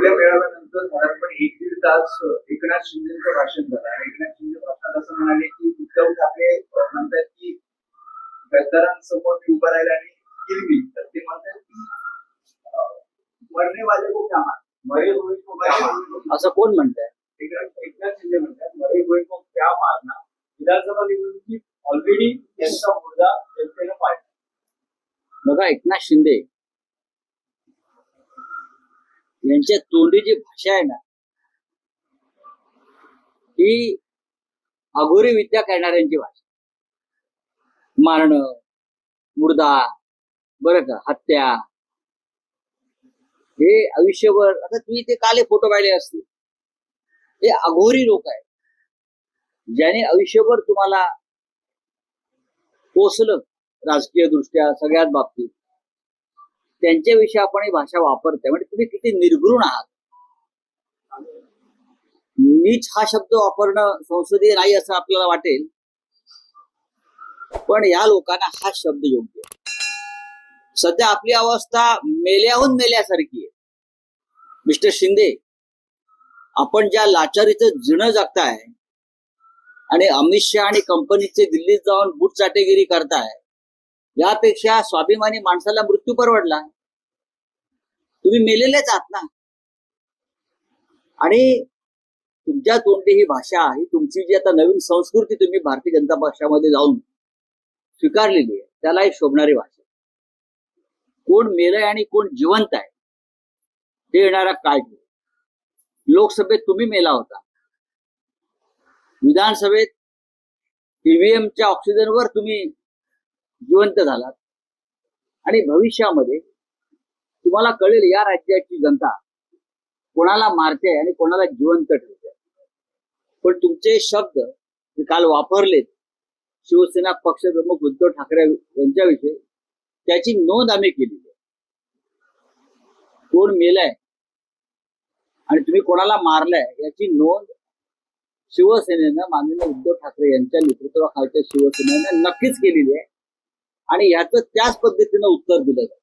आपल्या मेळाव्यानंतर साधारणपणे एक दीड तास एकनाथ शिंदेचं भाषण झालं. आणि एकनाथ शिंदे भाषणात असं म्हणाले की उद्धव ठाकरे म्हणतात की गद्दारांसमोर मी उभं राहिला आणि किरवी तर ते म्हणतात की मरणे वाले को क्या मार मरे हुए को क्या मार असं कोण म्हणतंय? एकनाथ एकनाथ शिंदे म्हणतात मरे हुए को क्या मारना विधानसभा निवडणुकीत ऑलरेडी त्यांचा मुद्दा जनतेनं पाडला बघा एकनाथ शिंदे यांच्या तोंडी जी भाषा आहे ना ही अघोरी विद्या करणाऱ्यांची भाषा. मारणं मुर्दा बरं का हत्या. हे आयुष्यभर आता तुम्ही ते काले फोटो पाहिले असतील. हे अघोरी लोक आहेत. ज्याने आयुष्यभर तुम्हाला पोचलं राजकीय दृष्ट्या सगळ्याच बाबतीत. त्यांच्याविषयी आपण ही भाषा वापरतोय. म्हणजे तुम्ही किती निर्घृण आहात. नीच हा शब्द वापरणं संसदीय नाही असं आपल्याला वाटेल. पण या लोकांना हा शब्द योग्य सध्या आपली अवस्था मेल्याहून मेल्यासारखी आहे. मिस्टर शिंदे आपण ज्या लाचारीचं जिणं जगताय आणि अमित शहा आणि कंपनीचे दिल्लीत जाऊन बूट चाटेगिरी करताय यापेक्षा स्वाभिमानी माणसाला मृत्यू परवडला. तुम्ही मेलेलेच आहात ना. आणि तुमच्या तोंडी ही भाषा ही तुमची जी आता नवीन संस्कृती तुम्ही भारतीय जनता पक्षामध्ये जाऊन स्वीकारलेली आहे त्याला एक शोभणारी भाषा कोण मेलय आणि कोण जिवंत आहे ते येणारा काय लोकसभेत तुम्ही मेला होता. विधानसभेत ईव्हीएमच्या ऑक्सिजनवर तुम्ही जिवंत झालात. आणि भविष्यामध्ये तुम्हाला कळेल या राज्याची जनता कोणाला मारते आणि कोणाला जिवंत ठेवते. पण तुमचे शब्द जे काल वापरलेत. शिवसेना पक्षप्रमुख उद्धव ठाकरे यांच्याविषयी. त्याची नोंद आम्ही केली आहे. कोण मेलाय आणि तुम्ही कोणाला मारलाय याची नोंद शिवसेनेनं माननीय उद्धव ठाकरे यांच्या नेतृत्वाखालच्या शिवसेनेनं नक्कीच केलेली आहे. आणि याचं त्याच पद्धतीनं उत्तर दिलं जातं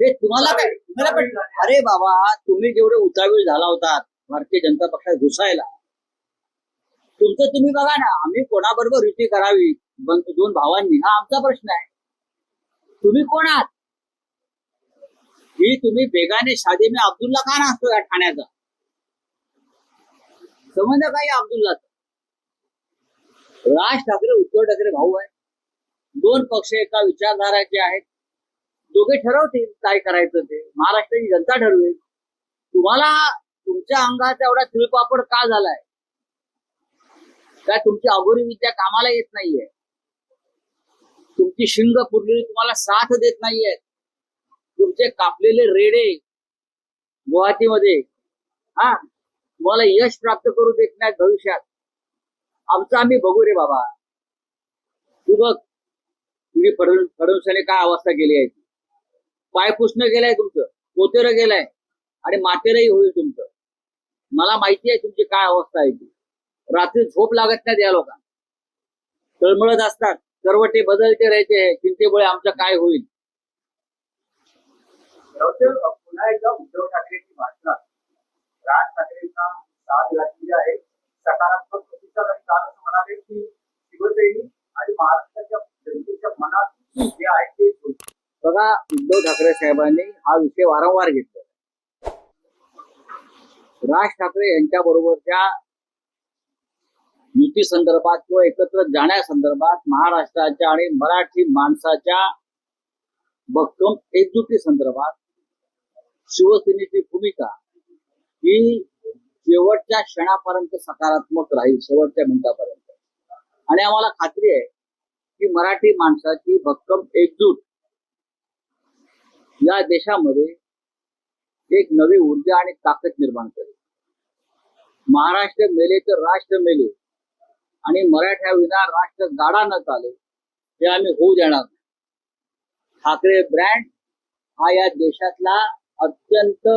अरे. तुम्हाला काय? तुम्हाला अरे बाबा तुम्ही जेवढे उतावीळ झाला होतात भारतीय जनता पक्षात घुसायला तुमचं तुम्ही बघा ना आम्ही कोणाबरोबर युती करावी? दोन भावांनी हा आमचा प्रश्न आहे. तुम्ही कोण आहात? ही तुम्ही बेगाने शादी में अब्दुल्ला का असतो या ठाण्याचा. संबंध काय अब्दुल्ला. राज ठाकरे उद्धव ठाकरे भाऊ आहे दोन पक्ष एका विचारधाराचे आहेत. दोघे ठरवतील काय करायचं ते. महाराष्ट्राची जनता ठरवेल. तुम्हाला तुमच्या अंगाचा एवढा तिळपापड का झालाय? काय तुमची अघोरी विद्या कामाला येत नाहीये? तुमची शिंग पुरलेली तुम्हाला साथ देत नाहीये? तुमचे कापलेले रेडे गुवाहाटीमध्ये. हा? तुम्हाला यश प्राप्त करू देत नाही भविष्यात. आमचं आम्ही बघू रे बाबा. तू बघ तुम्ही फडणवीसाने काय अवस्था केली आहे ती. पाय पुसणं गेलाय तुमचं पोतेर गेलाय आणि मातेरही होईल तुमचं. मला माहिती आहे तुमची काय अवस्था आहे ती. रात्री झोप लागत नाही या लोकांना. तळमळत असतात करवटे बदलते राहायचे चिंतेमुळे आमचं काय होईल? पुन्हा एकदा उद्धव ठाकरेंची भाषणात राज ठाकरेंना साथ घातली आहे सकारात्मक प्रतिसाद आणि काल असं म्हणाले की शिवसैनिक आणि महाराष्ट्राच्या जनतेच्या मनात जे आहे ते बघा उद्धव ठाकरे साहेबांनी हा विषय वारंवार घेतला राज ठाकरे यांच्या बरोबरच्या युती संदर्भात किंवा एकत्र जाण्यासंदर्भात महाराष्ट्राच्या आणि मराठी माणसाच्या भक्कम एकजुटी संदर्भात शिवसेनेची भूमिका ही शेवटच्या क्षणापर्यंत सकारात्मक राहील शेवटच्या मिनिटापर्यंत. आणि आम्हाला खात्री आहे की मराठी माणसाची भक्कम एकजूट या देशामध्ये एक नवी ऊर्जा आणि ताकद निर्माण करेल. महाराष्ट्र मेले तर राष्ट्र मेले आणि मराठ्या विना राष्ट्र गाडा न चाले हे आम्ही होऊ देणार नाही. ठाकरे ब्रँड हा या देशातला अत्यंत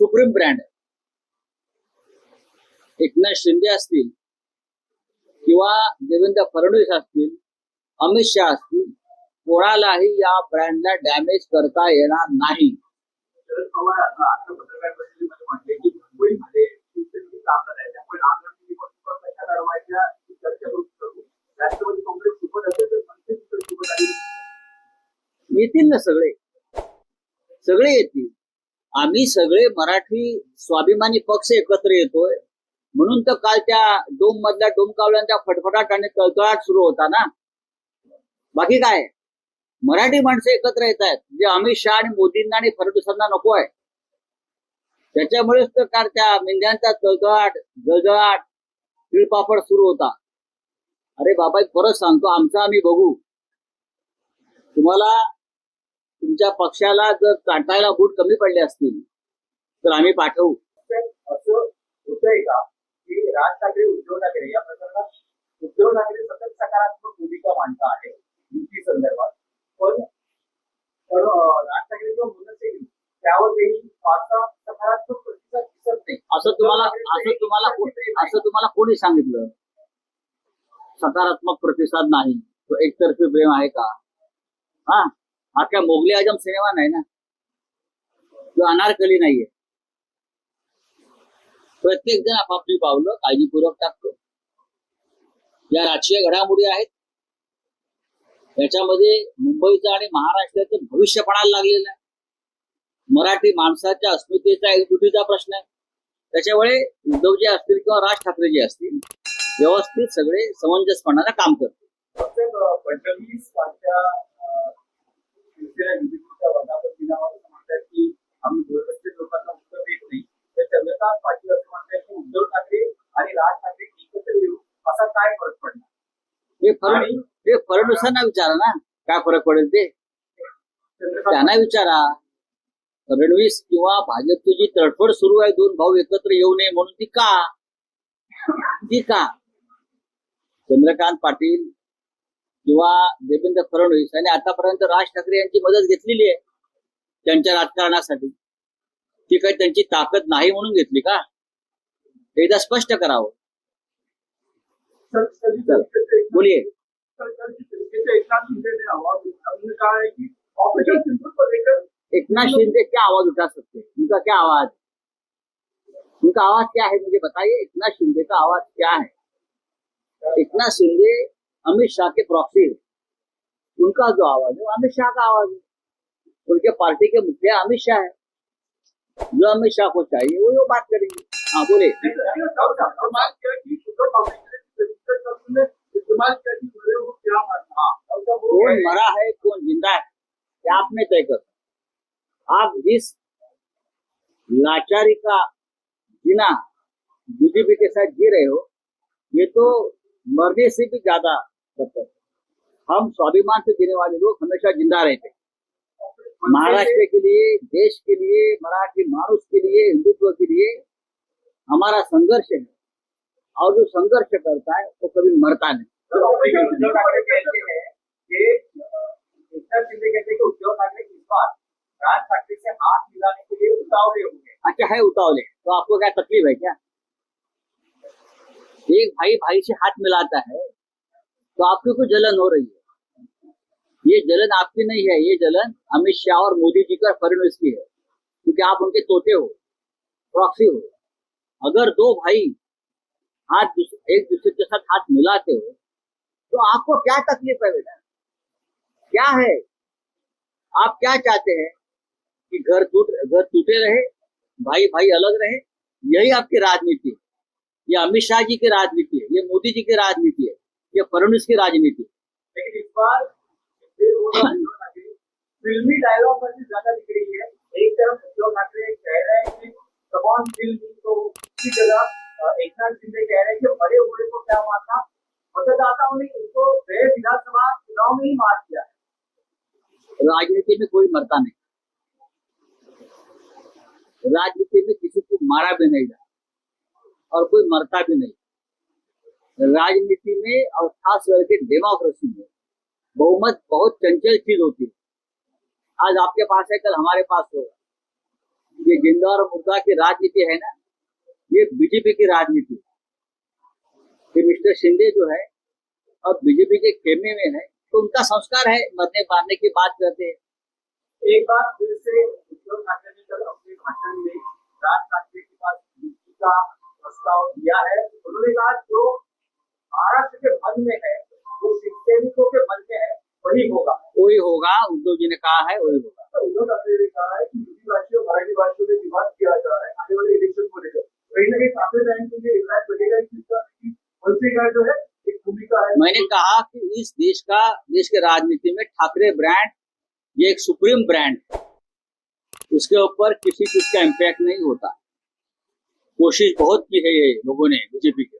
सुप्रीम ब्रँड आहे. एकनाथ शिंदे असतील किंवा देवेंद्र फडणवीस असतील अमित शहा असतील कोणालाही या ब्रँडला डॅमेज करता येणार नाही. येतील ना सगळे? सगळे येतील. आम्ही सगळे मराठी स्वाभिमानी पक्ष एकत्र येतोय. म्हणून तर काल त्या डोम मधल्या डोमकावल्यांचा फटफटाट आणि तळतळाट सुरू होता ना? बाकी काय? मराठी माणसं एकत्र येत आहेत. जे अमित शहा आणि मोदींना आणि फडणवीसांना नको आहे. त्याच्यामुळेच तर काल त्या मेंढ्यांचा तळतळाट गळगळाट तिळपापड सुरू होता. अरे बाबा परत सांगतो. आमचा आम्ही बघू. तुम्हाला तुमच्या पक्षाला जर चाटायला बूट कमी पडले असतील तर आम्ही पाठवू. असं होतंय का? की राज ठाकरे उद्धव ठाकरे या प्रकरणात उद्धव ठाकरे सतत सकारात्मक भूमिका मांडता आहे. युती संदर्भात. पण राज ठाकरे किंवा मनसे त्यावर काही फारसा सकारात्मक प्रतिसाद दिसत नाही. असं तुम्हाला असं तुम्हाला असं तुम्हाला कोणी सांगितलं? सकारात्मक प्रतिसाद नाही. तो एकतर्फी प्रेम आहे का? हा? हा काय मोगली आजम सिनेमा नाही ना? तो अनारकली नाहीये. प्रत्येक जण आपापली पावलं काळजीपूर्वक टाकतो. या राजकीय घडामोडी आहेत. याच्यामध्ये मुंबईचं आणि महाराष्ट्राचं भविष्य पणाला लागलेलं आहे. मराठी माणसाच्या अस्मितेचा एकजुटीचा प्रश्न आहे. त्याच्यामुळे उद्धवजी असतील किंवा राज ठाकरे जे असतील व्यवस्थित सगळे समंजसपणाला काम करतील. फडणवीस त्यांच्या अं, शिवसेना निवडणुकीच्या वर्धापन दिनावर असं म्हणतात की आम्ही दूरदर्शन लोकांना उत्तर देत नाही तर चंद्रकांत पाटील असं म्हणतात की उद्धव ठाकरे आणि राज ठाकरे एकत्र येऊ असा काय फरक हे फडणवीसांना विचारा ना. काय फरक पडेल ते? त्यांना विचारा. फडणवीस किंवा भाजपची जी तडफड सुरू आहे दोन भाऊ एकत्र येऊ नये म्हणून ती का? ती का? चंद्रकांत पाटील किंवा देवेंद्र फडणवीस यांनी आतापर्यंत राज ठाकरे यांची मदत घेतलेली आहे त्यांच्या राजकारणासाठी. ती काही त्यांची ताकद नाही म्हणून घेतली का? एकदा स्पष्ट करावं. सर- एकनाथ शिंदे है क्या आवाज़ उठा सकते हैं उनका क्या आवाज़ उनका आवाज़ क्या है मुझे बताइए एकनाथ शिंदे का आवाज़ क्या है एकनाथ शिंदे अमित शाह के प्रॉक्सी है उनका जो आवाज़ है वो अमित शाह का आवाज़ है उनके पार्टी के मुखिया अमित शाह है जो अमित शाह को चाहिए वो वो बात करेंगे हाँ बोले किया किया क्या कौन मरा है, कौन ज़िंदा है ये आपने तय कर आप जिस लाचारी का जीना बीजेपी के साथ जी रहे हो, ये तो मरने से भी ज़्यादा हैं। हम स्वाभिमान से जीने वाले लोग हमेशा ज़िंदा रहते महाराष्ट्र के लिए, देश के लिए, मराठी मानुष के लिए, हिंदुत्व के लिए हमारा संघर्ष है। और जो संघर्ष करता है वो कभी मरता नहीं। अच्छा है उतावले। तो आपको क्या तकलीफ़ है क्या? एक भाई भाई से हाथ मिलाता है तो आपको कोई जलन हो रही है? ये जलन आपकी नहीं है ये जलन अमित शाह और मोदी जी का फडणवीस की है। क्योंकि आप उनके तोते हो प्रॉक्सी हो। अगर दो भाई हाथ एक दूसरे के साथ हाथ मिलाते हो तो आपको क्या तकलीफ़ है बेटा? क्या है? आप क्या चाहते हैं कि घर टूट घर टूटे रहे भाई भाई अलग रहे? यही आपकी राजनीति है। ये अमित शाह जी की राजनीति है ये मोदी जी की राजनीति है ये फडणवीस की राजनीति है। लेकिन इस बार फिल्मी डायलॉग पर भी ज़्यादा दिख रही है। एक तरफ़ उद्धव ठाकरे कह रहे हैं कि फ़िल्म तो उसकी जगह एकनाथ शिंदे कह रहे हैं कि मरे हुए को क्या मारना मतदाताओं ने विधानसभा चुनाव में ही मार दिया राजनीति में कोई मरता नहीं। राजनीति में किसी को मारा भी नहीं जाता और कोई मरता भी नहीं। राजनीति में और खास करके डेमोक्रेसी में बहुमत, बहुत चंचल चीज़ होती है। आज आपके पास है, कल हमारे पास होगा। ये ज़िंदा और मुर्दा की राजनीति है ना? ये बीजेपी की राजनीति है। मिस्टर शिंदे जो है अब बीजेपी के खेमे में है तो उनका संस्कार है मरने मारने की बात करते हैं। एक बार फिर से उद्धव ठाकरे ने कल अपने भाषण में राज ठाकरे के पास युति का प्रस्ताव दिया है उन्होंने कहा जो महाराष्ट्र के मन में है वो सिख सैनिकों के मन में है वही होगा। वही होगा उद्धव जी ने कहा है वही होगा। का जो है एक भूमिका है। मैंने कहा कि इस देश का देश के राजनीति में ठाकरे ब्रांड ये एक सुप्रीम ब्रांड है। उसके ऊपर किसी चीज़ का इम्पैक्ट नहीं होता। कोशिश बहुत की है ये लोगों ने बीजेपी के।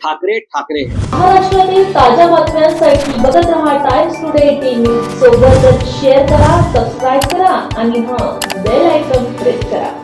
ठाकरे ठाकरे है। महाराष्ट्रातील ताज्या बातम्यांसाठी बघत रहा टाइम्स टुडे टीव्ही सोबतच शेअर करा सबस्क्राईब करा आणि हाँ बेल आयकॉन प्रेस करा।